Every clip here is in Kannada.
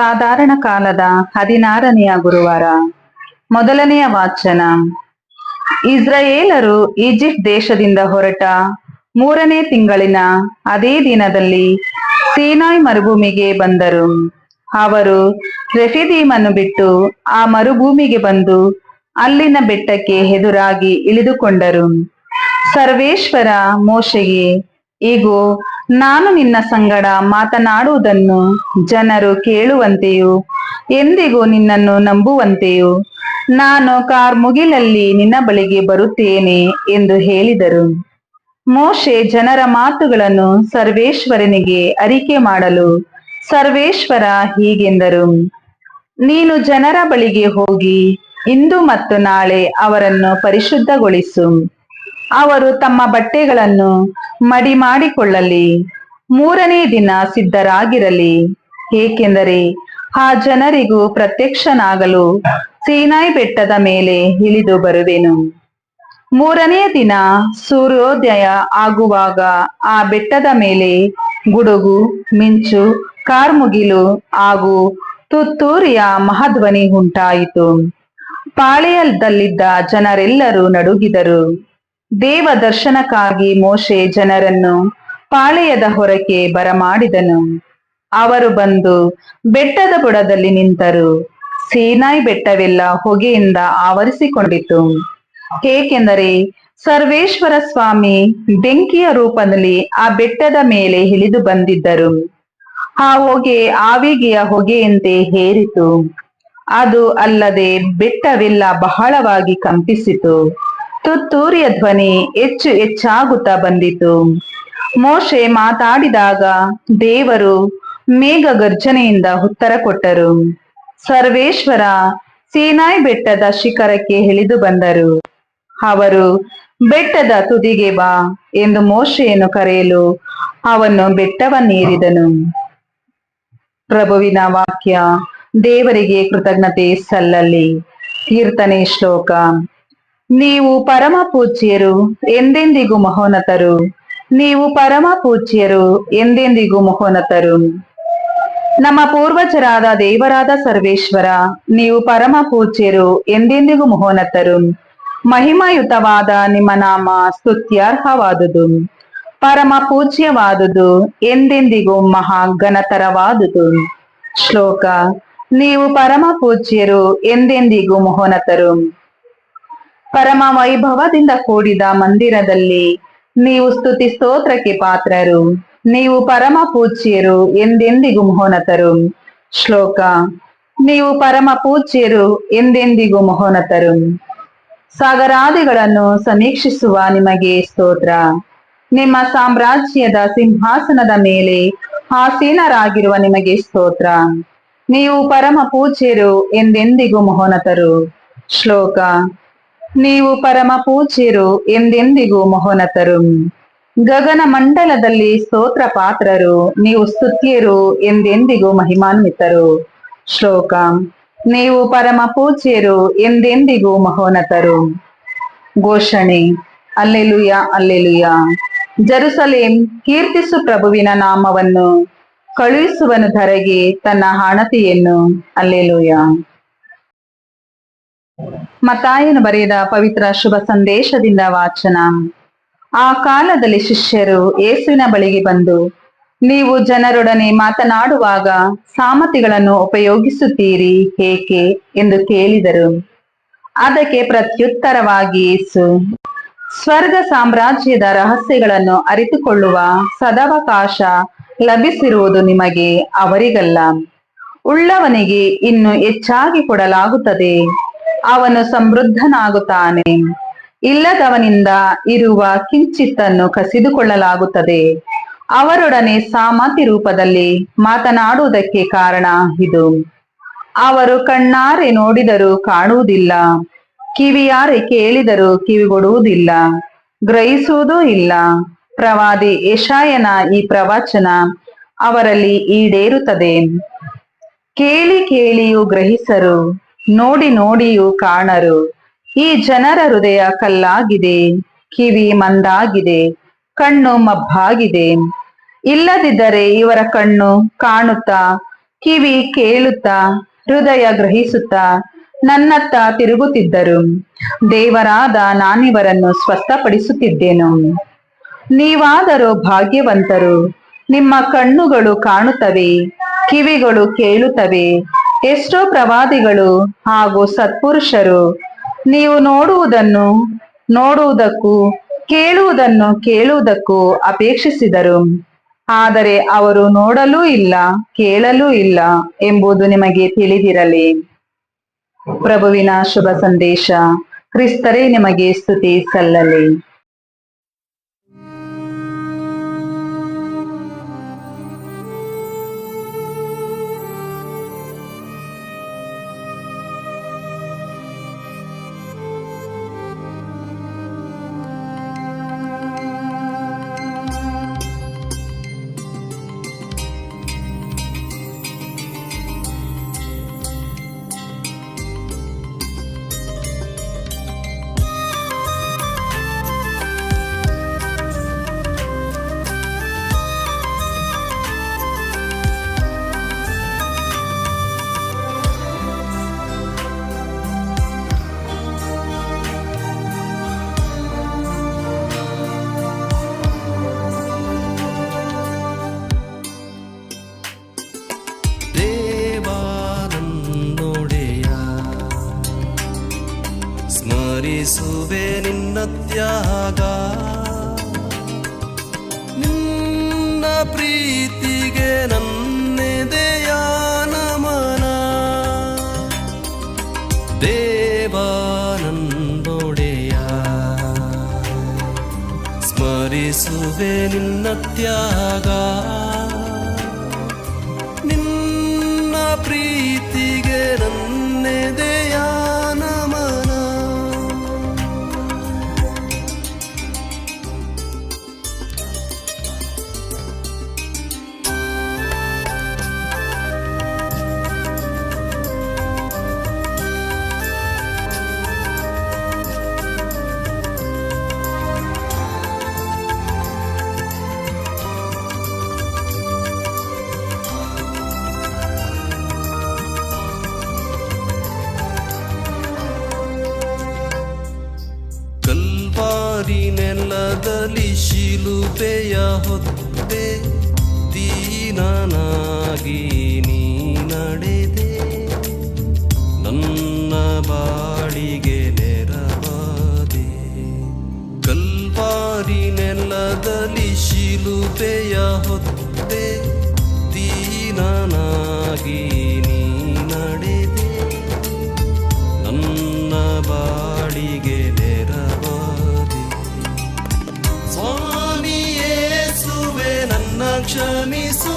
ಸಾಧಾರಣ ಕಾಲದ ಹದಿನಾರನೆಯ ಗುರುವಾರ. ಮೊದಲನೆಯ ವಾಚನ. ಇಸ್ರಾಯೇಲರು ಈಜಿಪ್ಟ್ ದೇಶದಿಂದ ಹೊರಟ ಮೂರನೇ ತಿಂಗಳಿನ ಅದೇ ದಿನದಲ್ಲಿ ಸೀನಾಯ್ ಮರುಭೂಮಿಗೆ ಬಂದರು. ಅವರು ರೆಫಿದೀಮನ್ನು ಬಿಟ್ಟು ಆ ಮರುಭೂಮಿಗೆ ಬಂದು ಅಲ್ಲಿನ ಬೆಟ್ಟಕ್ಕೆ ಎದುರಾಗಿ ಇಳಿದುಕೊಂಡರು. ಸರ್ವೇಶ್ವರ ಮೋಶೆಗೆ ಈಗೋ ನಾನು ನಿನ್ನ ಸಂಗಡ ಮಾತನಾಡುವುದನ್ನು ಜನರು ಕೇಳುವಂತೆಯೂ, ಎಂದಿಗೂ ನಿನ್ನನ್ನು ನಂಬುವಂತೆಯೂ, ನಾನು ಕಾರ್ಮುಗಿಲಲ್ಲಿ ನಿನ್ನ ಬಳಿಗೆ ಬರುತ್ತೇನೆ ಎಂದು ಹೇಳಿದರು. ಮೋಶೆ ಜನರ ಮಾತುಗಳನ್ನು ಸರ್ವೇಶ್ವರನಿಗೆ ಅರಿಕೆ ಮಾಡಲು, ಸರ್ವೇಶ್ವರ ಹೀಗೆಂದರು, ನೀನು ಜನರ ಬಳಿಗೆ ಹೋಗಿ, ಇಂದು ಮತ್ತು ನಾಳೆ ಅವರನ್ನು ಪರಿಶುದ್ಧಗೊಳಿಸು. ಅವರು ತಮ್ಮ ಬಟ್ಟೆಗಳನ್ನು ಮಡಿ ಮಾಡಿಕೊಳ್ಳಲಿ. ಮೂರನೇ ದಿನ ಸಿದ್ಧರಾಗಿರಲಿ. ಏಕೆಂದರೆ ಆ ಜನರಿಗೂ ಪ್ರತ್ಯಕ್ಷನಾಗಲು ಸೀನಾಯಿ ಬೆಟ್ಟದ ಮೇಲೆ ಇಳಿದು ಬರುವೆನು. ಮೂರನೆಯ ದಿನ ಸೂರ್ಯೋದಯ ಆಗುವಾಗ ಆ ಬೆಟ್ಟದ ಮೇಲೆ ಗುಡುಗು, ಮಿಂಚು, ಕಾರ್ಮುಗಿಲು ಹಾಗೂ ತುತ್ತೂರಿಯ ಮಹಾಧ್ವನಿ ಉಂಟಾಯಿತು. ಪಾಳೆಯದಲ್ಲಿದ್ದ ಜನರೆಲ್ಲರೂ ನಡುಗಿದರು. ದೇವ ದರ್ಶನಕ್ಕಾಗಿ ಮೋಶೆ ಜನರನ್ನು ಪಾಳೆಯದ ಹೊರಕ್ಕೆ ಬರಮಾಡಿದನು. ಅವರು ಬಂದು ಬೆಟ್ಟದ ಬುಡದಲ್ಲಿ ನಿಂತರು. ಸೀನಾಯಿ ಬೆಟ್ಟವೆಲ್ಲ ಹೊಗೆಯಿಂದ ಆವರಿಸಿಕೊಂಡಿತು ಏಕೆಂದರೆ ಸರ್ವೇಶ್ವರ ಸ್ವಾಮಿ ಬೆಂಕಿಯ ರೂಪದಲ್ಲಿ ಆ ಬೆಟ್ಟದ ಮೇಲೆ ಇಳಿದು ಬಂದಿದ್ದರು. ಆ ಹೊಗೆ ಆವಿಗೆಯ ಹೊಗೆಯಂತೆ ಹೇರಿತು. ಅದು ಅಲ್ಲದೆ ಬೆಟ್ಟವೆಲ್ಲ ಬಹಳವಾಗಿ ಕಂಪಿಸಿತು. ತುತ್ತೂರಿಯ ಧ್ವನಿ ಹೆಚ್ಚು ಹೆಚ್ಚಾಗುತ್ತಾ ಬಂದಿತು. ಮೋಶೆ ಮಾತಾಡಿದಾಗ ದೇವರು ಮೇಘ ಗರ್ಜನೆಯಿಂದ ಉತ್ತರ ಕೊಟ್ಟರು. ಸರ್ವೇಶ್ವರ ಸೇನಾಯಿ ಬೆಟ್ಟದ ಶಿಖರಕ್ಕೆ ಇಳಿದು ಬಂದರು. ಅವರು, ಬೆಟ್ಟದ ತುದಿಗೆ ಬಾ ಎಂದು ಮೋಶೆಯನ್ನು ಕರೆಯಲು ಅವನು ಬೆಟ್ಟವನ್ನೇರಿದನು. ಪ್ರಭುವಿನ ವಾಕ್ಯ, ದೇವರಿಗೆ ಕೃತಜ್ಞತೆ ಸಲ್ಲಲಿ. ಕೀರ್ತನೆ ಶ್ಲೋಕ. ನೀವು ಪರಮ ಪೂಜ್ಯರು ಎಂದೆಂದಿಗೂ ಮಹೋನ್ನತರು. ನೀವು ಪರಮ ಪೂಜ್ಯರು ಎಂದೆಂದಿಗೂ ಮಹೋನ್ನತರು. ನಮ್ಮ ಪೂರ್ವಜರಾದ ದೇವರಾದ ಸರ್ವೇಶ್ವರ, ನೀವು ಪರಮ ಪೂಜ್ಯರು ಎಂದೆಂದಿಗೂ ಮಹೋನ್ನತರು. ಮಹಿಮಾಯುತವಾದ ನಿಮ್ಮ ನಾಮ ಸ್ತುತ್ಯಾರ್ಹವಾದುದು. ಪರಮ ಪೂಜ್ಯವಾದುದು ಎಂದೆಂದಿಗೂ ಮಹಾ ಘನತರವಾದುದು ಶ್ಲೋಕ, ನೀವು ಪರಮ ಪೂಜ್ಯರು ಎಂದೆಂದಿಗೂ ಮಹೋನ್ನತರು. ಪರಮ ವೈಭವದಿಂದ ಕೂಡಿದ ಮಂದಿರದಲ್ಲಿ ನೀವು ಸ್ತುತಿ ಸ್ತೋತ್ರಕ್ಕೆ ಪಾತ್ರರು, ನೀವು ಪರಮ ಪೂಜ್ಯರು ಎಂದೆಂದಿಗೂ ಮೋಹನತರು. ಶ್ಲೋಕ, ನೀವು ಪರಮ ಪೂಜ್ಯರು ಎಂದೆಂದಿಗೂ ಮೋಹನತರು. ಸಾಗರಾದಿಗಳನ್ನು ಸಮೀಕ್ಷಿಸುವ ನಿಮಗೆ ಸ್ತೋತ್ರ. ನಿಮ್ಮ ಸಾಮ್ರಾಜ್ಯದ ಸಿಂಹಾಸನದ ಮೇಲೆ ಆಸೀನರಾಗಿರುವ ನಿಮಗೆ ಸ್ತೋತ್ರ. ನೀವು ಪರಮ ಪೂಜ್ಯರು ಎಂದೆಂದಿಗೂ ಮೋಹನತರು. ಶ್ಲೋಕ ನೀವು ಪರಮ ಪೂಜ್ಯರು ಎಂದೆಂದಿಗೂ ಮಹೋನ್ನತರು ಗಗನ ಮಂಡಲದಲ್ಲಿ ಸ್ತೋತ್ರ ಪಾತ್ರರು, ನೀವು ಸ್ತುತ್ಯರು ಎಂದೆಂದಿಗೂ ಮಹಿಮಾನ್ವಿತರು. ಶ್ಲೋಕ. ನೀವು ಪರಮ ಪೂಜ್ಯರು ಎಂದೆಂದಿಗೂ ಮಹೋನ್ನತರು ಘೋಷಣೆ. Alleluia alleluia. ಜರುಸಲೇಂ, ಕೀರ್ತಿಸು ಪ್ರಭುವಿನ ನಾಮವನ್ನು. ಕಳುಹಿಸುವನು ಧರೆಗೆ ತನ್ನ ಹಾಣತಿಯನ್ನು ಅಲ್ಲೆಲುಯ. ಮತಾಯನು ಬರೆದ ಪವಿತ್ರ ಶುಭ ಸಂದೇಶದಿಂದ ವಾಚನ. ಆ ಕಾಲದಲ್ಲಿ ಶಿಷ್ಯರು ಯೇಸುವಿನ ಬಳಿಗೆ ಬಂದು, ನೀವು ಜನರೊಡನೆ ಮಾತನಾಡುವಾಗ ಸಾಮತಿಗಳನ್ನು ಉಪಯೋಗಿಸುತ್ತೀರಿ ಏಕೆ? ಎಂದು ಕೇಳಿದರು. ಅದಕ್ಕೆ ಪ್ರತ್ಯುತ್ತರವಾಗಿ ಯೇಸು, ಸ್ವರ್ಗ ಸಾಮ್ರಾಜ್ಯದ ರಹಸ್ಯಗಳನ್ನು ಅರಿತುಕೊಳ್ಳುವ ಸದವಕಾಶ ಲಭಿಸಿರುವುದು ನಿಮಗೆ ಅವರಿಗಲ್ಲ. ಉಳ್ಳವನಿಗೆ ಇನ್ನು ಹೆಚ್ಚಾಗಿ ಕೊಡಲಾಗುತ್ತದೆ. ಅವನು ಸಮೃದ್ಧನಾಗುತ್ತಾನೆ. ಇಲ್ಲದವನಿಂದ ಇರುವ ಕಿಂಚಿತ್ತನ್ನು ಕಸಿದುಕೊಳ್ಳಲಾಗುತ್ತದೆ. ಅವರೊಡನೆ ಸಾಮತಿ ರೂಪದಲ್ಲಿ ಮಾತನಾಡುವುದಕ್ಕೆ ಕಾರಣ ಇದು. ಅವರು ಕಣ್ಣಾರೆ ನೋಡಿದರೂ ಕಾಣುವುದಿಲ್ಲ. ಕಿವಿಯಾರೆ ಕೇಳಿದರೂ ಕಿವಿಗೊಡುವುದಿಲ್ಲ. ಗ್ರಹಿಸುವುದೂ ಇಲ್ಲ. ಪ್ರವಾದಿ ಯಶಾಯನ ಈ ಪ್ರವಚನ ಅವರಲ್ಲಿ ಈಡೇರುತ್ತದೆ. ಕೇಳಿ ಕೇಳಿಯೂ ಗ್ರಹಿಸರು. ನೋಡಿ ನೋಡಿಯೂ ಕಾಣರು. ಈ ಜನರ ಹೃದಯ ಕಲ್ಲಾಗಿದೆ, ಕಿವಿ ಮಂದಾಗಿದೆ, ಕಣ್ಣು ಮಬ್ಬಾಗಿದೆ. ಇಲ್ಲದಿದ್ದರೆ ಇವರ ಕಣ್ಣು ಕಾಣುತ್ತಾ, ಕಿವಿ ಕೇಳುತ್ತಾ, ಹೃದಯ ಗ್ರಹಿಸುತ್ತಾ ನನ್ನತ್ತ ತಿರುಗುತ್ತಿದ್ದರು. ದೇವರಾದ ನಾನಿವರನ್ನು ಸ್ವಸ್ಥಪಡಿಸುತ್ತಿದ್ದೇನು. ನೀವಾದರೂ ಭಾಗ್ಯವಂತರು, ನಿಮ್ಮ ಕಣ್ಣುಗಳು ಕಾಣುತ್ತವೆ, ಕಿವಿಗಳು ಕೇಳುತ್ತವೆ ಎಷ್ಟೋ ಪ್ರವಾದಿಗಳು ಹಾಗೂ ಸತ್ಪುರುಷರು ನೀವು ನೋಡುವುದನ್ನು, ನೋಡುವುದಕ್ಕೂ, ಕೇಳುವುದನ್ನು ಕೇಳುವುದಕ್ಕೂ ಅಪೇಕ್ಷಿಸಿದರು. ಆದರೆ ಅವರು ನೋಡಲೂ ಇಲ್ಲ, ಕೇಳಲೂ ಇಲ್ಲ ಎಂಬುದು ನಿಮಗೆ ತಿಳಿದಿರಲಿ. ಪ್ರಭುವಿನ ಶುಭ ಸಂದೇಶ, ಕ್ರಿಸ್ತರೇ ನಿಮಗೆ ಸ್ತುತಿ ಸಲ್ಲಲಿ. ಸ್ಮರಿಸುವೆ ನಿನ್ನ ತ್ಯಾಗ. ನಿನ್ನ ಪ್ರೀತಿಗೆ ನನ್ನೆದೆಯ ನಮನ ದೇವಾನನ್ನೊಡೆಯ ಸ್ಮರಿಸುವೆ ನಿನ್ನ ತ್ಯಾಗ. ನಿನ್ನ ಪ್ರೀತಿಗೆ ಶಿಲುಬೆಯ ಹೊತ್ತೆ ದೀನನಾಗಿ ನೀ ನಡೆದೆ. ನನ್ನ ಬಾಳಿಗೆ ನೆರವಾದೆ. ಕಲ್ವಾರಿ ನೆಲದಲ್ಲಿ ಶಿಲುಬೆಯ ಹೊತ್ತೆ ದೀನನಾಗಿ ಕ್ಷಮಿಸು,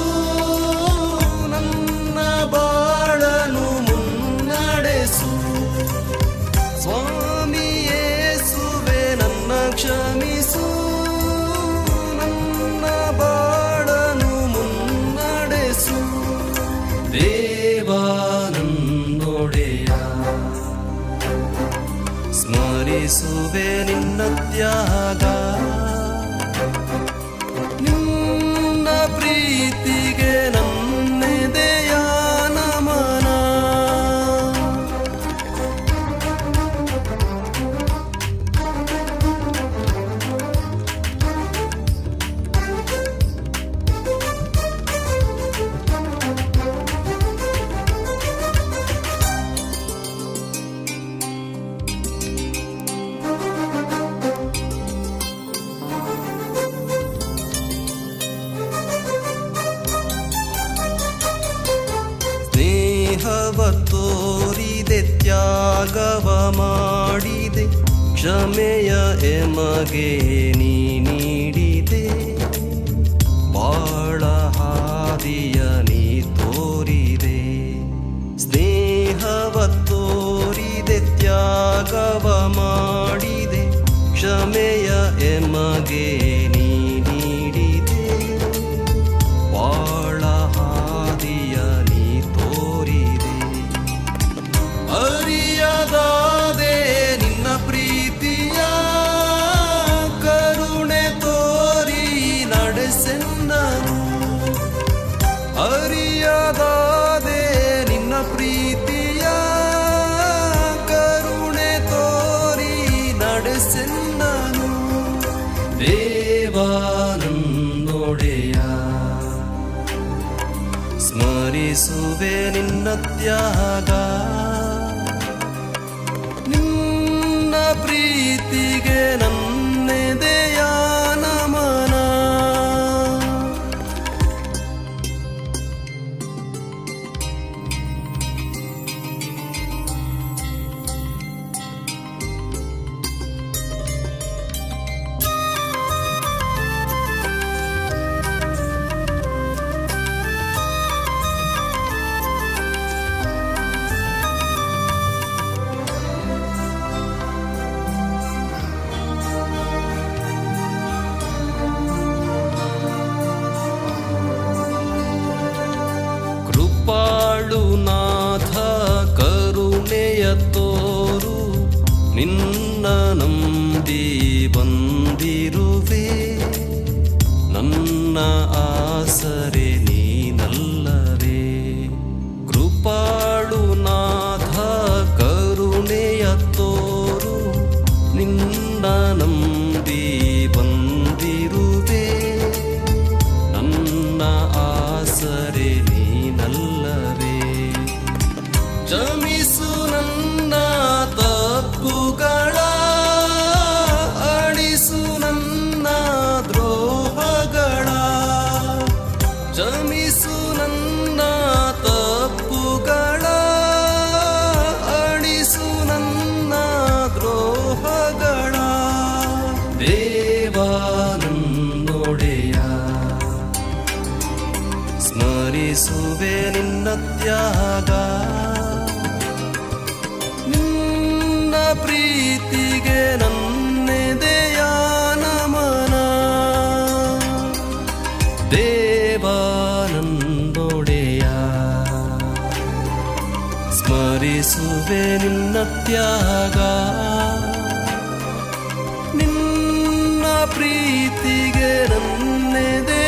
ನನ್ನ ಬಾಳನು ಮುನ್ನಡೆಸು. ಸ್ವಾಮಿ ಯೇಸುವೆ, ನನ್ನ ಕ್ಷಮಿಸು, ನನ್ನ ಬಾಳನು ಮುನ್ನಡೆಸು. ದೇವಾನನ್ನೊಡೆಯ ಸ್ಮರಿಸುವೆ ನಿನ್ನ ತ್ಯಾಗ. que ಸ್ಮರಿಸುವೆ ನಿನ್ನ ತ್ಯಾಗ. ನಿನ್ನ ಪ್ರೀತಿಗೆ ನನ್ನೆದೆಯ ತೋರು ನಿನ್ನ ನಂಬಿ ಬಂದಿರುವೆ. ನನ್ನ ಆಸರೆ ಸ್ತುತಿಸುವೆ ನಿನ್ನ ತ್ಯಾಗ. ನಿನ್ನ ಪ್ರೀತಿಗೆ ನನ್ನೆದೆಯ ನಮನ ದೇವಾನಂದೊಡೆಯ ಸ್ಮರಿಸುವೆ ನಿನ್ನ ತ್ಯಾಗ. ನಿನ್ನ ಪ್ರೀತಿಗೆ ನನ್ನೆದೆ